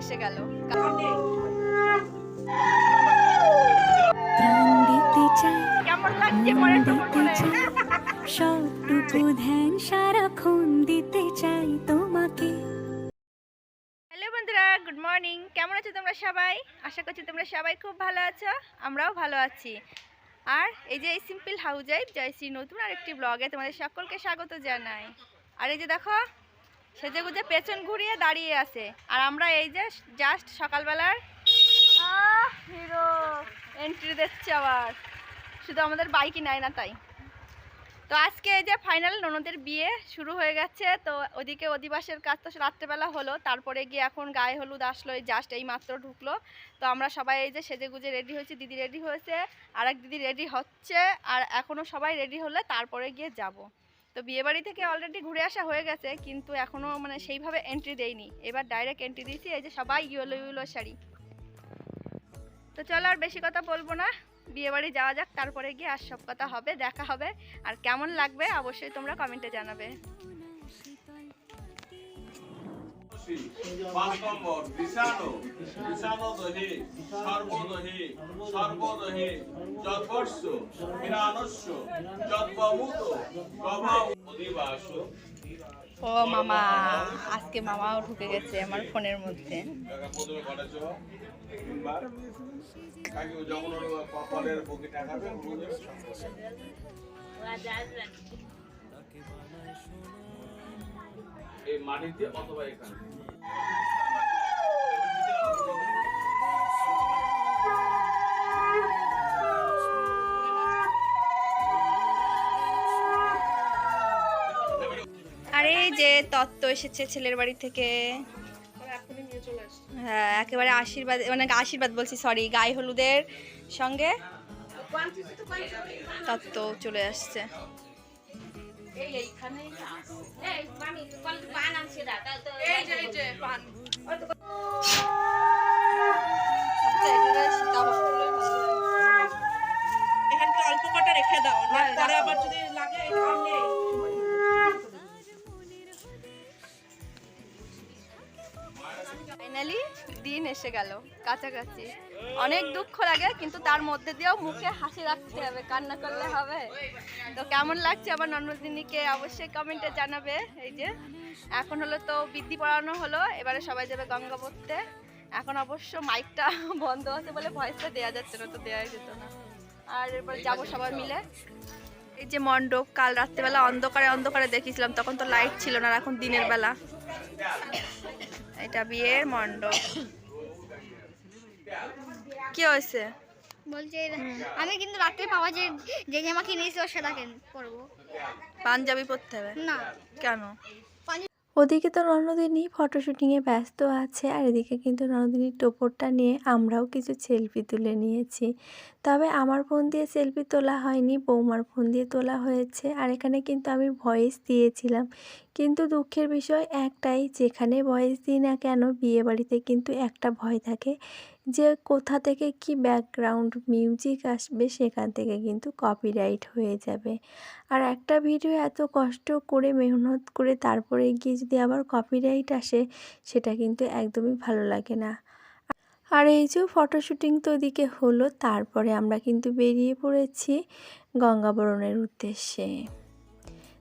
এসে গেল। প্রাণ দিতে কেমন লাগছে পরে সবটুকু ধ্যান সারাক্ষণ দিতে চাই তোমাকে। হ্যালো বন্ধুরা গুড মর্নিং। কেমন আছো তোমরা সবাই? আশা করছি তোমরা সবাই খুব ভালো আছো আমরাও ভালো আছি। আর এই যে এই সিম্পল জয়শ্রী নতুন আরেকটি ব্লগে তোমাদের সকলকে স্বাগত জানাই। আর এই যে দেখো সেজে গুজে পেছন ঘুরিয়ে দাঁড়িয়ে আছে। আর আমরা এই যে জাস্ট সকালবেলার হিরো এন্ট্রি দিচ্ছে আবার। শুধু আমাদের বাইকই নেয় না তাই। তো আজকে এই যে ফাইনাল ননদের বিয়ে শুরু হয়ে গেছে, তো ওদিকে অধিবাসের কাজ তো রাত্রেবেলা হলো, তারপরে গিয়ে এখন গায়ে হলুদ আসলো, এই জাস্ট এই মাত্র ঢুকলো। তো আমরা সবাই এই যে সেজে গুজে রেডি হয়েছি, দিদি রেডি হয়েছে আর এক দিদি রেডি হচ্ছে, আর এখনও সবাই রেডি হলে তারপরে গিয়ে যাব। তো বিয়েবাড়ি থেকে অলরেডি ঘুরে আসা হয়ে গেছে, কিন্তু এখনও মানে সেইভাবে এন্ট্রি দেয়নি এবার ডাইরেক্ট এন্ট্রি দিয়েছি, এই যে সবাই ইয়েলো ইয়েলো শাড়ি। তো চলো আর বেশি কথা বলব না, বিয়েবাড়ি যাওয়া যাক, তারপরে গিয়ে আর সব কথা হবে, দেখা হবে। আর কেমন লাগবে অবশ্যই তোমরা কমেন্টে জানাবে। পাঁচ নম্বর বিষাণু বিষাণু দহি সর্বদহি সর্বদহি যৎবর্ষ বিরানস্য যৎবমুত গম অধিবাস ও মামা আজকে মামাও ঢুকে গেছে আমার ফোনের মধ্যে। টাকা যখন কপালের বুকে এই মাটিতে অথবা এখানে। আর যে তত্ত্ব এসেছে ছেলের বাড়ি থেকে। হ্যাঁ একেবারে আশীর্বাদ মানে আশীর্বাদ বলছি সরি গায়ে হলুদের সঙ্গে তত্ত্ব চলে আসছে। এখানকে অল্প কটা রেখে দাও না পরে আবার যদি লাগে দিন এসে গেল, কাছাকাছি। অনেক দুঃখ লাগে, কিন্তু তার মধ্যে দিয়েও মুখে হাসি রাখতে হবে, কান্না করলে হবে। তো কেমন লাগছে আমার নন্দিনীকে অবশ্যই কমেন্টে জানাবে। এই যে, এখন হলো তো বৃদ্ধি পড়ানো হলো, এবারে সবাই যাবে গঙ্গা পড়তে এখন অবশ্য মাইকটা বন্ধ আছে বলে ভয়েসটা দেওয়া যাচ্ছে না, তো দেওয়া যেত না। আর এরপর যাব সবাই মিলে। এই যে মণ্ডপ, কাল রাত্রেবেলা অন্ধকারে অন্ধকারে দেখিয়েছিলাম, তখন তো লাইট ছিল না এখন দিনের বেলা। এটা বিয়ের মণ্ডপ। কি হয়েছে? বলছে আমি কিন্তু রাত্রে পাওয়া যে যে জামা কিনেছি ওর সেটা কেন পরবো? পাঞ্জাবি পরতে হবে? না। কেন? ওদিকে তো ননদিনী ফটোশুটিংয়ে ব্যস্ত আছে আর এদিকে কিন্তু ননদিনীর টোপরটা নিয়ে আমরাও কিছু সেলফি তুলে নিয়েছি। তবে আমার ফোন দিয়ে সেলফি তোলা হয়নি বৌমার ফোন দিয়ে তোলা হয়েছে আর এখানে কিন্তু আমি ভয়েস দিয়েছিলাম। কিন্তু দুঃখের বিষয় একটাই, যেখানে বয়স দিই না কেন বিয়ে বাড়িতে কিন্তু একটা ভয় থাকে যে কোথা থেকে কি ব্যাকগ্রাউন্ড মিউজিক আসবে সেখান থেকে কিন্তু কপিরাইট হয়ে যাবে। আর একটা ভিডিও এত কষ্ট করে, মেহনত করে তারপরে গিয়ে যদি আবার কপিরাইট আসে, সেটা কিন্তু একদমই ভালো লাগে না। আর এই যে ফটোশুটিং তো ওদিকে হলো, তারপরে আমরা কিন্তু বেরিয়ে পড়েছি গঙ্গাবরণের উদ্দেশ্যে।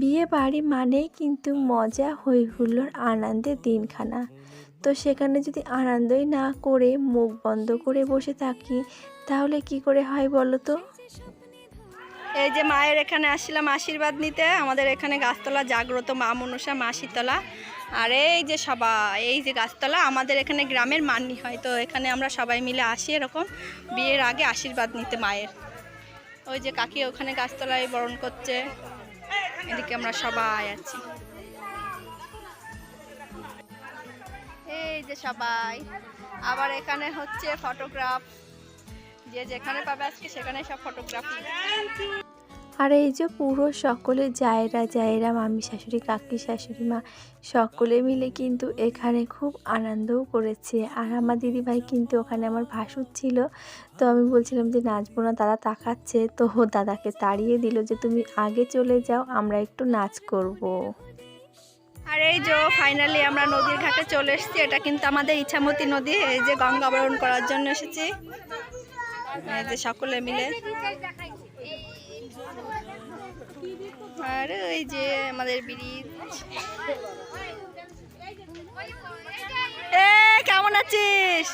বিয়ে বাড়ি মানেই কিন্তু মজা হই হুল্লোড় আনন্দের দিনখানা। তো সেখানে যদি আনন্দই না করে মুখ বন্ধ করে বসে থাকি, তাহলে কি করে হয় বলো তো? এই যে মায়ের এখানে আসছিলাম আশীর্বাদ নিতে, আমাদের এখানে গাছতলা জাগ্রত মা মনসা মা শীতলা আর এই যে সবাই এই যে গাছতলা, আমাদের এখানে গ্রামের মান্নি হয়, তো এখানে আমরা সবাই মিলে আসি এরকম। বিয়ের আগে আশীর্বাদ নিতে মায়ের। ওই যে কাকি ওখানে গাছতলায় বরণ করছে। এদিকে আমরা সবাই আছি। এই যে সবাই, আবার এখানে হচ্ছে ফটোগ্রাফ যে যেখানে পাবে আজকে সেখানে সব ফটোগ্রাফি আর এই যে পুরো সকলে জায়রা জায়রা মামি শাশুড়ি, কাকি শাশুড়ি মা সকলে মিলে কিন্তু এখানে খুব আনন্দও করেছে। আর আমার দিদিভাই কিন্তু ওখানে আমার ভাসুর ছিল। তো আমি বলছিলাম যে, নাচবো না, দাদা তাকাচ্ছে। তো দাদাকে তাড়িয়ে দিল যে, তুমি আগে চলে যাও, আমরা একটু নাচ করব। আর এই যে ফাইনালি আমরা নদীর ঘাটে চলে এসেছি। এটা কিন্তু আমাদের ইছামতি নদী। এই যে গঙ্গা বরণ করার জন্য এসেছি। যে সকলে মিলে। আর এই যে আমাদের ব্রিজ। এ, কেমন আছিস?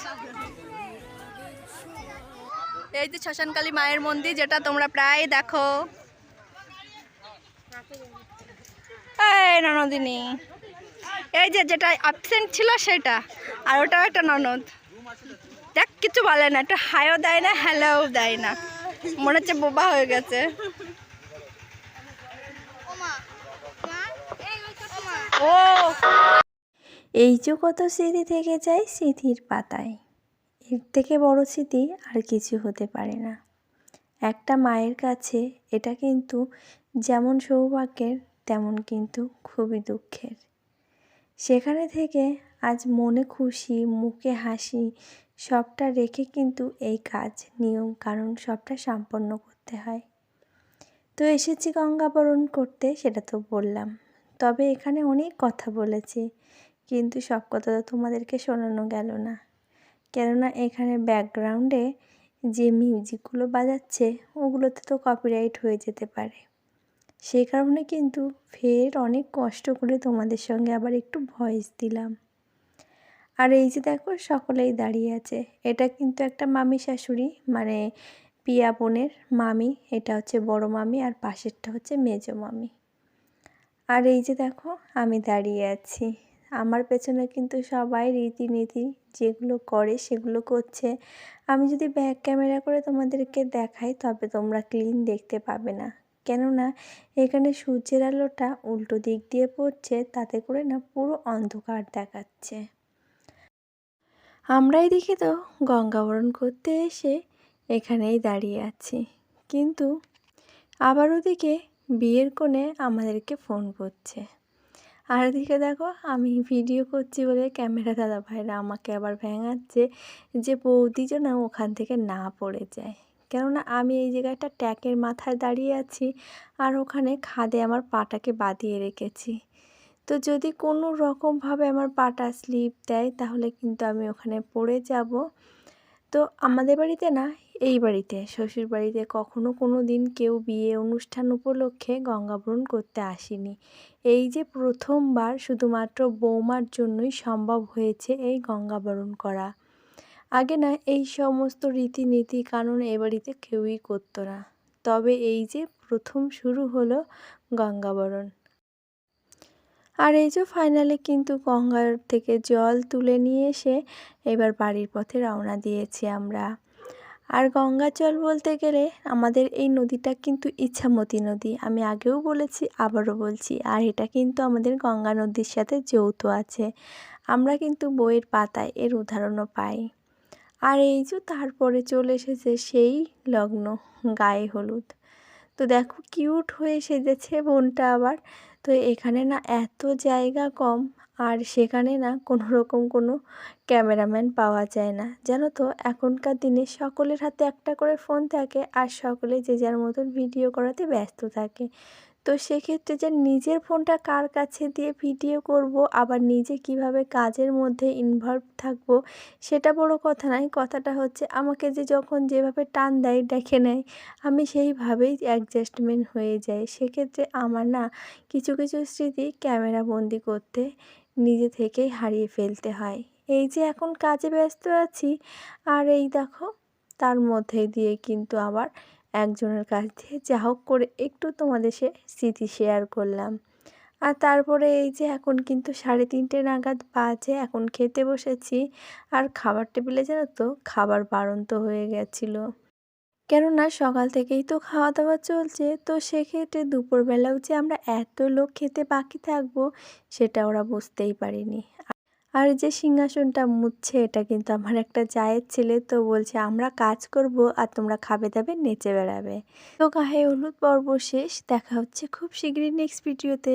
এই যে শ্মশানকালী মায়ের মন্দির, যেটা তোমরা প্রায় দেখো। এই ননদিনী। এই যে যেটা অ্যাবসেন্ট ছিল সেটা, আর ওটাও একটা ননদ। দেখ, কিছু বলে না, একটু হাইও দেয় না হ্যালোও দেয় না। মনে হচ্ছে বোবা হয়ে গেছে। এই যে কত স্মৃতি থেকে যায় স্মৃতির পাতায়। এর থেকে বড় স্মৃতি আর কিছু হতে পারে না। একটা মায়ের কাছে এটা কিন্তু যেমন সৌভাগ্যের, তেমন কিন্তু খুবই দুঃখের। সেখানে থেকে আজ মনে খুশি, মুখে হাসি, সবটা রেখে কিন্তু এই কাজ, নিয়ম, কারণ সবটা সম্পন্ন করতে হয়। তো এসেছি গঙ্গাবরণ করতে, সেটা তো বললাম। তবে এখানে অনেক কথা বলেছি। কিন্তু সব কথা তো তোমাদেরকে শোনানো গেল না। কেননা এখানে ব্যাকগ্রাউন্ডে যে মিউজিকগুলো বাজাচ্ছে, ওগুলোতে তো কপিরাইট হয়ে যেতে পারে। সেই কারণে কিন্তু ফের অনেক কষ্ট করে তোমাদের সঙ্গে আবার একটু ভয়েস দিলাম। আর এই যে দেখো, সকলেই দাঁড়িয়ে আছে। এটা কিন্তু একটা মামি শাশুড়ি মানে পিয়া বোনের মামি, এটা হচ্ছে বড় মামি আর পাশেরটা হচ্ছে মেজো মামি। আর এই যে দেখো, আমি দাঁড়িয়ে আছি। আমার পেছনে কিন্তু সবাই রীতিনীতি যেগুলো করে সেগুলো করছে। আমি যদি ব্যাক ক্যামেরা করে তোমাদেরকে দেখাই, তবে তোমরা ক্লিন দেখতে পাবে না। কেননা, এখানে সূর্যের আলোটা উল্টো দিক দিয়ে পড়ছে, তাতে করে না পুরো অন্ধকার দেখাচ্ছে। আমরা এদিকে তো গঙ্গাবরণ করতে এসে এখানেই দাঁড়িয়ে আছি। কিন্তু আবার ওদিকে বিয়ের কোণে আমাদেরকে ফোন করছে। আর এদিকে দেখো, আমি ভিডিও করছি বলে ক্যামেরা দাদা ভাইরা আমাকে আবার ভেঙাচ্ছে যে বৌদি যেন ওখান থেকে না পড়ে যায়। কেননা আমি এই জায়গাটা ট্যাকের মাথায় দাঁড়িয়ে আছি আর ওখানে খাদে আমার পাটাকে বাঁধিয়ে রেখেছি। তো যদি কোনো রকমভাবে আমার পাটা স্লিপ দেয়, তাহলে কিন্তু আমি ওখানে পড়ে যাব। তো আমাদের বাড়িতে না, এই বাড়িতে, শ্বশুর বাড়িতে কখনো কোনো দিন কেউ বিয়ে অনুষ্ঠান উপলক্ষে গঙ্গাবরণ করতে আসেনি। এই যে প্রথমবার শুধুমাত্র বৌমার জন্যই সম্ভব হয়েছে এই গঙ্গাবরণ করা। আগে না, এই সমস্ত রীতিনীতি কানুন এ বাড়িতে কেউই করতো না। তবে এই যে প্রথম শুরু হলো গঙ্গাবরণ আর এই যে ফাইনালি কিন্তু গঙ্গার থেকে জল তুলে নিয়ে এসে এবার বাড়ির পথে রওনা দিয়েছি আমরা। আর গঙ্গা জল বলতে গেলে আমাদের এই নদীটা কিন্তু ইচ্ছামতি নদী। আমি আগেও বলেছি, আবারও বলছি, আর এটা কিন্তু আমাদের গঙ্গা নদীর সাথে যৌথ আছে। আমরা কিন্তু বইয়ের পাতায় এর উদাহরণও পাই। আর এই যে তারপরে চলে এসেছে সেই লগ্ন, গায়ে হলুদ। তো দেখো কিউট হয়ে সেজেছে বোনটা আবার। তো এখানে না এত জায়গা কম আর সেখানে না কোনো রকম কোনো ক্যামেরাম্যান পাওয়া যায় না। জানো তো, এখনকার দিনে সকলের হাতে একটা করে ফোন থাকে আর সকলে যে যার মতন ভিডিও করাতে ব্যস্ত থাকে। তো সেক্ষেত্রে যে নিজের ফোনটা কার কাছে দিয়ে ভিডিও করব, আবার নিজে কীভাবে কাজের মধ্যে ইনভলভ থাকব, সেটা বড় কথা নয়। কথাটা হচ্ছে আমাকে যে যখন যেভাবে টান দেয়, ডেকে নেয়, আমি সেইভাবেই অ্যাডজাস্টমেন্ট হয়ে যাই সেক্ষেত্রে আমার না কিছু কিছু স্মৃতি ক্যামেরা বন্দি করতে নিজে থেকেই হারিয়ে ফেলতে হয়। এই যে এখন কাজে ব্যস্ত আছি, আর এই দেখো, তার মধ্যে দিয়ে কিন্তু আবার একজনের কাছ দিয়ে যা হোক করে একটু তোমাদের সে স্মৃতি শেয়ার করলাম। আর তারপরে এই যে এখন কিন্তু সাড়ে তিনটে নাগাদ বাজে, এখন খেতে বসেছি। আর খাবার টেবিলে জানো তো, খাবার বাড়ন্ত হয়ে গেছিল। কেননা সকাল থেকেই তো খাওয়া দাওয়া চলছে, তো সেক্ষেত্রে দুপুরবেলাও যে আমরা এত লোক খেতে বাকি থাকব, সেটা ওরা বুঝতেই পারেনি। আর যে সিংহাসনটা মুচ্ছে এটা কিন্তু আমার একটা চায়ের ছেলে তো বলছে, আমরা কাজ করব আর তোমরা খাবে দাবে, নেচে বেড়াবে। তো গায়ে হলুদ পর্ব শেষ, দেখা হচ্ছে খুব শীঘ্রই নেক্সট ভিডিওতে